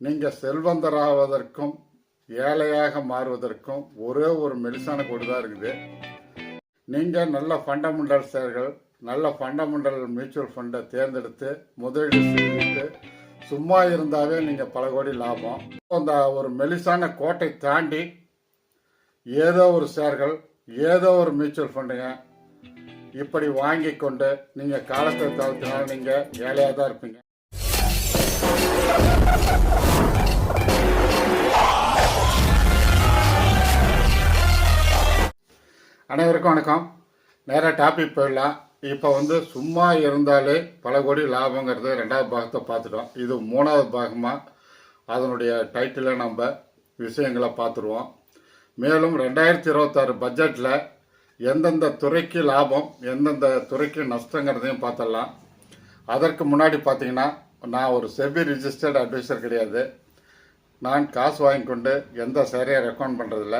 நீங்கள் செல்வந்தராவதற்கும் ஏழையாக மாறுவதற்கும் ஒரே ஒரு மெலிசான கொடு தான் இருக்குது. நீங்கள் நல்ல ஃபண்டமெண்டல் செயல்கள் நல்ல ஃபண்டமெண்டல் மியூச்சுவல் ஃபண்டை தேர்ந்தெடுத்து முதலீடு செய்துட்டு சும்மா இருந்தாவே நீங்கள் பல கோடி லாபம். அந்த ஒரு மெலிசான கோட்டை தாண்டி ஏதோ ஒரு ஷேர்கள் ஏதோ ஒரு மியூச்சுவல் ஃபண்டுங்க இப்படி வாங்கி கொண்டு நீங்கள் காலத்தை தவிர்த்தினாலும் நீங்கள் ஏழையாக தான் இருப்பீங்க. அனைவருக்கும் வணக்கம். நேராக டாபிக் போயிடலாம். இப்போ வந்து சும்மா இருந்தாலே பல கோடி லாபங்கிறது ரெண்டாவது பாகத்தை பார்த்துட்டோம். இது மூணாவது பாகமாக அதனுடைய டைட்டிலை நம்ம விஷயங்களை பார்த்துருவோம். மேலும் ரெண்டாயிரத்தி இருபத்தாறு பட்ஜெட்டில் எந்தெந்த துறைக்கு லாபம் எந்தெந்த துறைக்கு நஷ்டங்கிறதையும் பார்த்துடலாம். அதற்கு முன்னாடி பார்த்தீங்கன்னா நான் ஒரு செபி ரிஜிஸ்டர்டு அட்வைசர் கிடையாது. நான் காசு வாங்கி கொண்டு எந்த ஷேரையும் ரெக்கமெண்ட் பண்ணுறதில்ல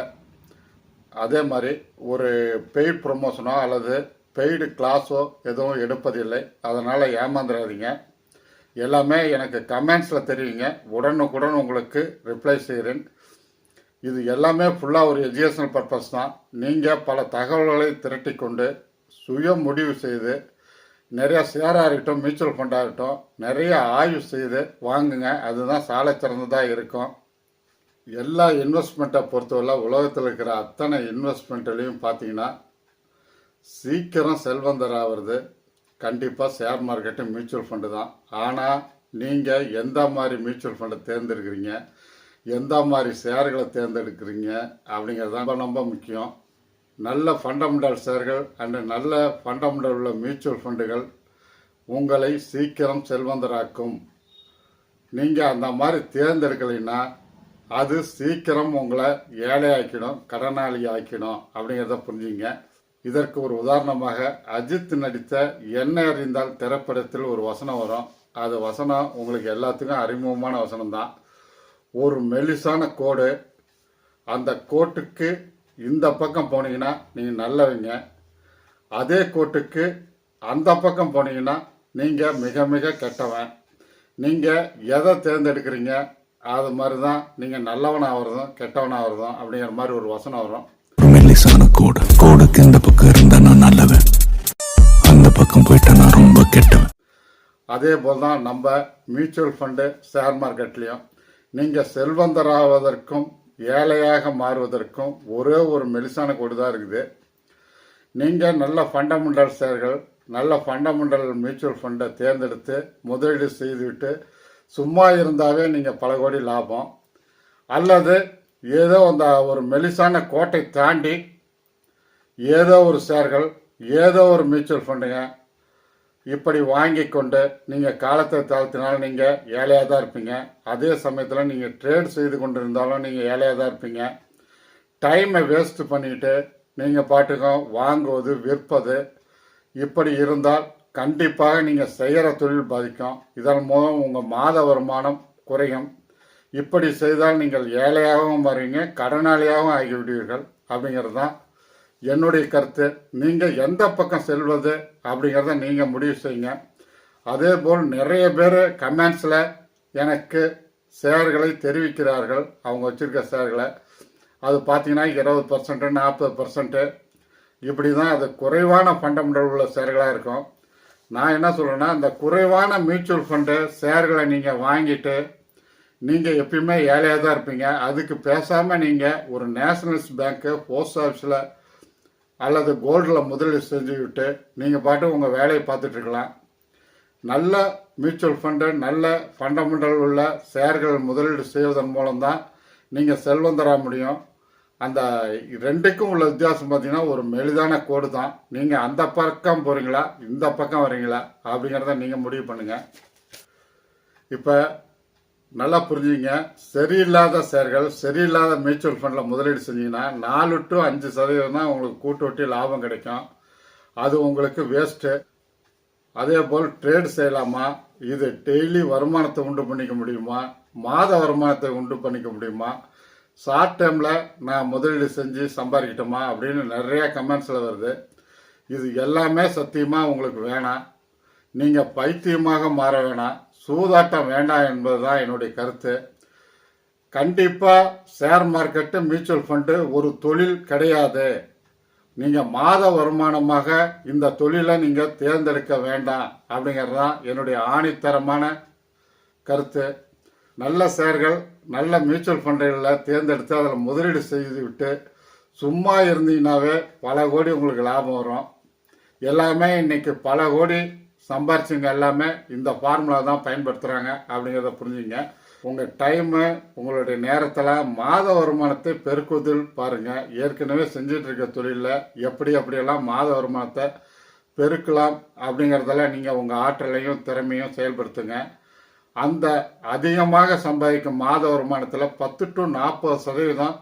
அதே மாதிரி ஒரு பெய்ட் ப்ரொமோஷனோ அல்லது பெய்டு கிளாஸோ எதுவும் எடுப்பதில்லை. அதனால் ஏமாந்துடாதீங்க எல்லாமே எனக்கு கமெண்ட்ஸில் தெரியுங்க. உடனுக்குடன் உங்களுக்கு ரிப்ளை செய்கிறேன் இது எல்லாமே ஃபுல்லாக ஒரு எஜுகேஷனல் பர்பஸ் தான். நீங்கள் பல தகவல்களை திரட்டி கொண்டு சுய முடிவு செய்து நிறைய ஷேராக இருக்கட்டும் மியூச்சுவல் ஃபண்டாக இருக்கட்டும் நிறைய ஆய்வு செய்து வாங்குங்க. அதுதான் சாலை சிறந்ததாக இருக்கும். எல்லா இன்வெஸ்ட்மெண்ட்டை பொறுத்தவரை உலகத்தில் இருக்கிற அத்தனை இன்வெஸ்ட்மெண்ட்லையும் பார்த்தீங்கன்னா சீக்கிரம் செல்வந்தர் ஆகிறது கண்டிப்பாக ஷேர் மார்க்கெட்டு மியூச்சுவல் ஃபண்டு தான். ஆனால் நீங்கள் எந்த மாதிரி மியூச்சுவல் ஃபண்டை தேர்ந்தெடுக்கிறீங்க? எந்த மாதிரி ஷேர்களை தேர்ந்தெடுக்கிறீங்க? அப்படிங்கிறது தான் ரொம்ப ரொம்ப முக்கியம். நல்ல ஃபண்டமெண்டல் ஷேர்கள் அண்டு நல்ல ஃபண்டமெண்டல் உள்ள மியூச்சுவல் ஃபண்டுகள் உங்களை சீக்கிரம் செல்வந்தராக்கும். நீங்கள் அந்த மாதிரி தேர்ந்தெடுக்கலைன்னா அது சீக்கிரம் உங்களை ஏழையாக்கிடும் கடனாளி ஆக்கிடும் அப்படிங்கிறத புரிஞ்சுங்க. இதற்கு ஒரு உதாரணமாக அஜித் நடித்த என்ன அறிந்தால் திரைப்படத்தில் ஒரு வசனம் வரும். அது வசனம் உங்களுக்கு எல்லாத்துக்கும் அறிமுகமான வசனம் தான் ஒரு மெலிசான கோடு அந்த கோட்டுக்கு இந்த பக்கம் போனீங்கன்னா நீங்கள் நல்லவங்க. அதே கோட்டுக்கு அந்த பக்கம் போனீங்கன்னா நீங்கள் மிக மிக கெட்டவன். நீங்கள் எதை தேர்ந்தெடுக்கிறீங்க அது மாதிரி தான் நீங்கள் நல்லவன் ஆகிறதும் கெட்டவன் ஆகிறதும் அப்படிங்கிற மாதிரி ஒரு வசனம் வரும். மெல்லிசான கோடு. கோடுக்கு இந்த பக்கம் நான் நல்லவன். அந்த பக்கம் போயிட்டா நான் ரொம்ப கெட்டவன். அதே போல் தான் நம்ம மியூச்சுவல் ஃபண்டு ஷேர் மார்க்கெட்லேயும் நீங்கள் செல்வந்தராவதற்கும் ஏழையாக மாறுவதற்கும் ஒரே ஒரு மெலிசான கோடு தான் இருக்குது. நீங்கள் நல்ல ஃபண்டமெண்டல் ஷேர்கள் நல்ல ஃபண்டமெண்டல் மியூச்சுவல் ஃபண்டை தேர்ந்தெடுத்து முதலீடு செய்துவிட்டு சும்மா இருந்தாவே நீங்கள் பல கோடி லாபம். அல்லது ஏதோ அந்த ஒரு மெலிசான கோட்டை தாண்டி ஏதோ ஒரு ஷேர்கள் ஏதோ ஒரு மியூச்சுவல் ஃபண்டுங்க இப்படி வாங்கி கொண்டு நீங்கள் காலத்தை தாழ்த்தினாலும் நீங்கள் ஏழையாக தான் இருப்பீங்க. அதே சமயத்தில் நீங்கள் ட்ரேட் செய்து கொண்டு இருந்தாலும் நீங்கள் ஏழையாக தான் இருப்பீங்க. டைமை வேஸ்ட் பண்ணிட்டு நீங்கள் பாட்டுக்கும் வாங்குவது விற்பது இப்படி இருந்தால் கண்டிப்பாக நீங்கள் செய்கிற தொழில் பாதிக்கும். இதன் மூலம் உங்கள் மாத வருமானம் குறையும். இப்படி செய்தால் நீங்கள் ஏழையாகவும் வருவீங்க கடனாளியாகவும் ஆகிவிடுவீர்கள் அப்படிங்கிறது தான் என்னுடைய கருத்து நீங்கள் எந்த பக்கம் செல்வது அப்படிங்கிறத நீங்கள் முடிவு செய்யுங்க. அதே போல் நிறைய பேர் கமெண்ட்ஸில் எனக்கு ஷேர்களை தெரிவிக்கிறார்கள். அவங்க வச்சுருக்க ஷேர்களை. அது பார்த்தீங்கன்னா இருபது பர்சன்ட்டு நாற்பது பர்சன்ட்டு இப்படி தான் அது குறைவான ஃபண்டமெண்டல் உள்ள ஷேர்களாக இருக்கும். நான் என்ன சொல்கிறேன்னா இந்த குறைவான மியூச்சுவல் ஃபண்டு ஷேர்களை நீங்கள் வாங்கிட்டு நீங்கள் எப்பயுமே ஏழையாக தான் இருப்பீங்க. அதுக்கு பேசாமல் நீங்கள் ஒரு நேஷனல்ஸ் பேங்க்கு போஸ்ட் ஆஃபீஸில் அல்லது கோல்டில் முதலீடு செஞ்சுக்கிட்டு நீங்கள் பாட்டு உங்கள் வேலையை பார்த்துட்ருக்கலாம். நல்ல மியூச்சுவல் ஃபண்டு நல்ல ஃபண்டமெண்டல் உள்ள ஷேர்கள் முதலீடு செய்வதன் மூலம்தான் நீங்கள் செல்வம் தர முடியும். அந்த ரெண்டுக்கும் உள்ள வித்தியாசம் பார்த்தீங்கன்னா ஒரு மெலிதான கோடு தான். நீங்கள் அந்த பக்கம் போகிறீங்களா இந்த பக்கம் வரீங்களா அப்படிங்கிறத நீங்கள் முடிவு பண்ணுங்கள் இப்போ நல்லா புரிஞ்சுங்க சரியில்லாத ஷேர்கள் சரியில்லாத மியூச்சுவல் ஃபண்டில் முதலீடு செஞ்சீங்கன்னா நாலு டு அஞ்சு சதவீதம் தான் உங்களுக்கு கூட்டு ஒட்டி லாபம் கிடைக்கும். அது உங்களுக்கு வேஸ்ட்டு அதே போல் ட்ரேட் செய்யலாமா? இது டெய்லி வருமானத்தை உண்டு பண்ணிக்க முடியுமா? மாத வருமானத்தை உண்டு பண்ணிக்க முடியுமா? ஷார்ட் டைமில் நான் முதலீடு செஞ்சு சம்பாதிக்கிட்டோமா? அப்படின்னு நிறையா கமெண்ட்ஸில் வருது. இது எல்லாமே சத்தியமாக உங்களுக்கு வேணாம். நீங்கள் பைத்தியமாக மாற வேணாம். சூதாட்டம் வேண்டாம் என்பது தான் என்னுடைய கருத்து. கண்டிப்பாக ஷேர் மார்க்கெட்டு மியூச்சுவல் ஃபண்டு ஒரு தொழில் கிடையாது. நீங்கள் மாத வருமானமாக இந்த தொழிலை நீங்கள் தேர்ந்தெடுக்க வேண்டாம் அப்படிங்கிறது தான் என்னுடைய ஆணித்தரமான கருத்து. நல்ல ஷேர்கள் நல்ல மியூச்சுவல் ஃபண்டுகளில் தேர்ந்தெடுத்து அதில் முதலீடு செய்து விட்டு சும்மா இருந்தீங்கன்னாவே பல கோடி உங்களுக்கு லாபம் வரும். எல்லாமே இன்னைக்கு பல கோடி சம்பாரிச்சவங்க எல்லாமே இந்த ஃபார்முலா தான் பயன்படுத்துகிறாங்க அப்படிங்கிறத புரிஞ்சுங்க. உங்கள் டைமு உங்களுடைய நேரத்தில் மாத வருமானத்தை பெருக்குவதில் பாருங்கள் ஏற்கனவே செஞ்சுட்டு இருக்க தொழிலில் எப்படி எப்படியெல்லாம் மாத வருமானத்தை பெருக்கலாம் அப்படிங்கிறதெல்லாம் நீங்கள் உங்கள் ஆற்றலையும் திறமையும் செயல்படுத்துங்க. அந்த அதிகமாக சம்பாதிக்கும் மாத வருமானத்தில் பத்து டு நாற்பது சதவீதம்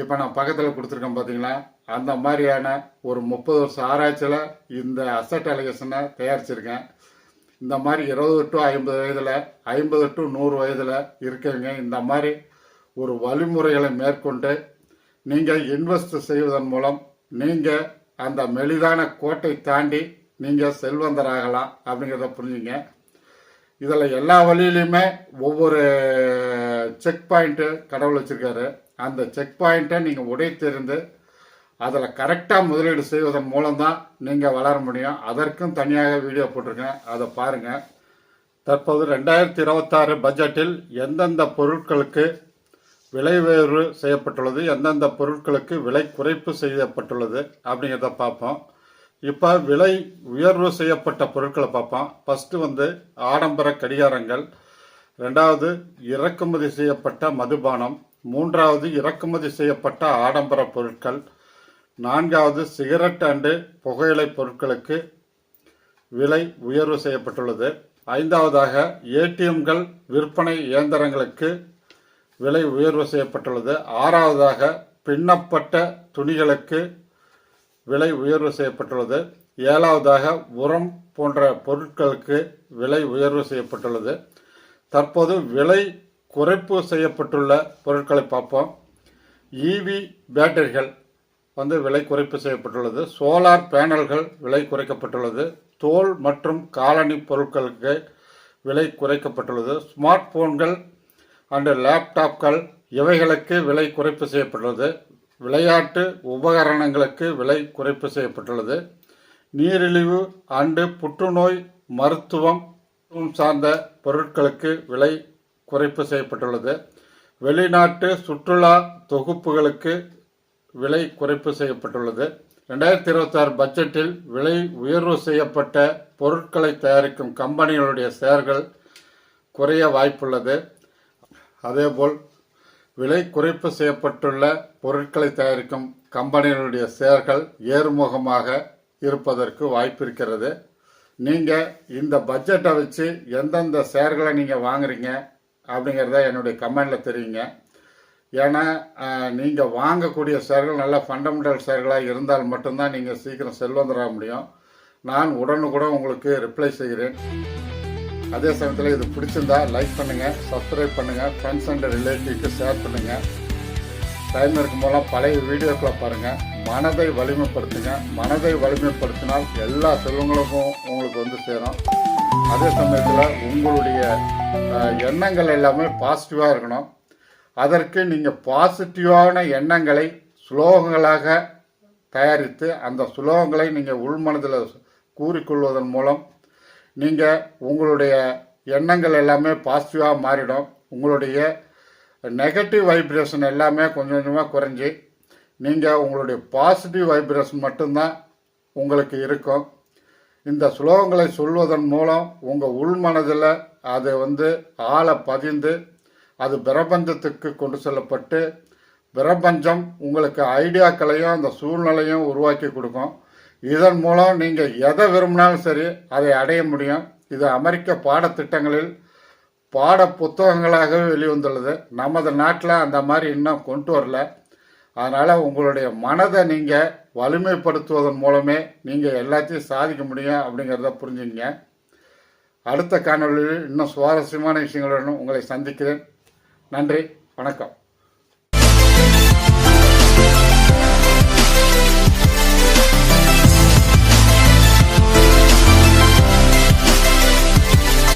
இப்போ நான் பக்கத்தில் கொடுத்துருக்கேன் பார்த்தீங்களா அந்த மாதிரியான ஒரு முப்பது வருஷம் ஆராய்ச்சியில் இந்த அசட் அலிகேஷனை தயாரிச்சிருக்கேன். இந்த மாதிரி இருபது டு ஐம்பது வயதில் ஐம்பது டு நூறு வயதில் இருக்கவங்க இந்த மாதிரி ஒரு வழிமுறைகளை மேற்கொண்டு நீங்கள் இன்வெஸ்ட் செய்வதன் மூலம் நீங்கள் அந்த மெலிதான கோட்டை தாண்டி நீங்கள் செல்வந்தராகலாம் அப்படிங்கிறத புரிஞ்சுங்க. இதில் எல்லா வழியிலையுமே ஒவ்வொரு செக் பாயிண்ட்டு கடவுள் வச்சிருக்காரு. அந்த செக் பாயிண்ட்டை நீங்கள் உடைத்திருந்து அதில் கரெக்டாக முதலீடு செய்வதன் மூலம்தான் நீங்கள் வளர முடியும். அதற்கும் தனியாக வீடியோ போட்டிருக்கேன். அதை பாருங்கள் தற்போது ரெண்டாயிரத்தி இருபத்தாறு பட்ஜெட்டில் எந்தெந்த பொருட்களுக்கு விலை உயர்வு செய்யப்பட்டுள்ளது எந்தெந்த பொருட்களுக்கு விலை குறைப்பு செய்யப்பட்டுள்ளது அப்படிங்கிறத பார்ப்போம். இப்போ விலை உயர்வு செய்யப்பட்ட பொருட்களை பார்ப்போம். ஃபஸ்ட்டு வந்து ஆடம்பர கடிகாரங்கள் ரெண்டாவது இறக்குமதி செய்யப்பட்ட மதுபானம் மூன்றாவது இறக்குமதி செய்யப்பட்ட ஆடம்பர பொருட்கள். நான்காவது சிகரெட் அண்டு புகையிலை பொருட்களுக்கு விலை உயர்வு செய்யப்பட்டுள்ளது. ஐந்தாவதாக ஏடிஎம்கள் விற்பனை இயந்திரங்களுக்கு விலை உயர்வு செய்யப்பட்டுள்ளது. ஆறாவதாக பின்னப்பட்ட துணிகளுக்கு விலை உயர்வு செய்யப்பட்டுள்ளது. ஏழாவதாக உரம் போன்ற பொருட்களுக்கு விலை உயர்வு செய்யப்பட்டுள்ளது. தற்போது விலை குறைப்பு செய்யப்பட்டுள்ள பொருட்களை பார்ப்போம். இவி பேட்டரிகள் வந்து விலை குறைப்பு செய்யப்பட்டுள்ளது. சோலார் பேனல்கள் விலை குறைக்கப்பட்டுள்ளது. தோல் மற்றும் காலணி பொருட்களுக்கு விலை குறைக்கப்பட்டுள்ளது. ஸ்மார்ட் போன்கள் அண்டு லேப்டாப்கள் இவைகளுக்கு விலை குறைப்பு செய்யப்பட்டுள்ளது. விளையாட்டு உபகரணங்களுக்கு விலை குறைப்பு செய்யப்பட்டுள்ளது. நீரிழிவு அண்டு புற்றுநோய் மருத்துவம் சார்ந்த பொருட்களுக்கு விலை குறைப்பு செய்யப்பட்டுள்ளது. வெளிநாட்டு சுற்றுலா தொகுப்புகளுக்கு விலை குறைப்பு செய்யப்பட்டுள்ளது. ரெண்டாயிரத்தி இருபத்தாறு பட்ஜெட்டில் விலை உயர்வு செய்யப்பட்ட பொருட்களை தயாரிக்கும் கம்பெனிகளுடைய ஷேர்கள் குறைய வாய்ப்புள்ளது. அதேபோல் விலை குறைப்பு செய்யப்பட்டுள்ள பொருட்களை தயாரிக்கும் கம்பெனிகளுடைய ஷேர்கள் ஏறுமுகமாக இருப்பதற்கு வாய்ப்பு இருக்கிறது. நீங்கள் இந்த பட்ஜெட்டை வச்சு எந்தெந்த ஷேர்களை நீங்கள் வாங்குறீங்க அப்படிங்கிறத என்னுடைய கமெண்டில் தெரியுங்க. ஏன்னா நீங்கள் வாங்கக்கூடிய ஷேர்கள் நல்ல ஃபண்டமெண்டல் ஷேர்களாக இருந்தால் மட்டும்தான் நீங்கள் சீக்கிரம் செல்வந்தராக முடியும். நான் உடனுக்குடன் உங்களுக்கு ரிப்ளை செய்கிறேன். அதே சமயத்தில் இது பிடிச்சிருந்தா லைக் பண்ணுங்கள் சப்ஸ்கிரைப் பண்ணுங்கள் ஃப்ரெண்ட்ஸ் அண்ட் ரிலேட்டிவ்க்கு ஷேர் பண்ணுங்கள் டைம் இருக்கும் போதெல்லாம் பழைய வீடியோக்களை பாருங்கள் மனதை வலிமைப்படுத்துங்க. மனதை வலிமைப்படுத்தினால் எல்லா செல்வங்களுக்கும் உங்களுக்கு வந்து சேரும். அதே சமயத்தில் உங்களுடைய எண்ணங்கள் எல்லாமே பாசிட்டிவாக இருக்கணும். அதற்கு நீங்கள் பாசிட்டிவான எண்ணங்களை ஸ்லோகங்களாக தயாரித்து அந்த ஸ்லோகங்களை நீங்கள் உள்மனதில் கூறிக்கொள்வதன் மூலம் நீங்கள் உங்களுடைய எண்ணங்கள் எல்லாமே பாசிட்டிவாக மாறிடும். உங்களுடைய நெகட்டிவ் வைப்ரேஷன் எல்லாமே கொஞ்சம் கொஞ்சமாக குறைஞ்சி நீங்கள் உங்களுடைய பாசிட்டிவ் வைப்ரேஷன் மட்டும்தான் உங்களுக்கு இருக்கும். இந்த ஸ்லோகங்களை சொல்வதன் மூலம் உங்கள் உள்மனதில் அது வந்து ஆழ பதிந்து அது பிரபஞ்சத்துக்கு கொண்டு செல்லப்பட்டு பிரபஞ்சம் உங்களுக்கு ஐடியாக்களையும் அந்த சூழ்நிலையும் உருவாக்கி கொடுக்கும். இதன் மூலம் நீங்கள் எதை விரும்பினாலும் சரி அதை அடைய முடியும். இது அமெரிக்க பாடத்திட்டங்களில் பாட புத்தகங்களாகவே வெளிவந்துள்ளது. நமது நாட்டில் அந்த மாதிரி இன்னும் கொண்டு வரல. அதனால் உங்களுடைய மனதை நீங்கள் வலிமைப்படுத்துவதன் மூலமே நீங்கள் எல்லாத்தையும் சாதிக்க முடியும் அப்படிங்கிறத புரிஞ்சுங்க அடுத்த காணொலியில் இன்னும் சுவாரஸ்யமான விஷயங்களுடன் உங்களை சந்திக்கிறேன். நன்றி. வணக்கம்.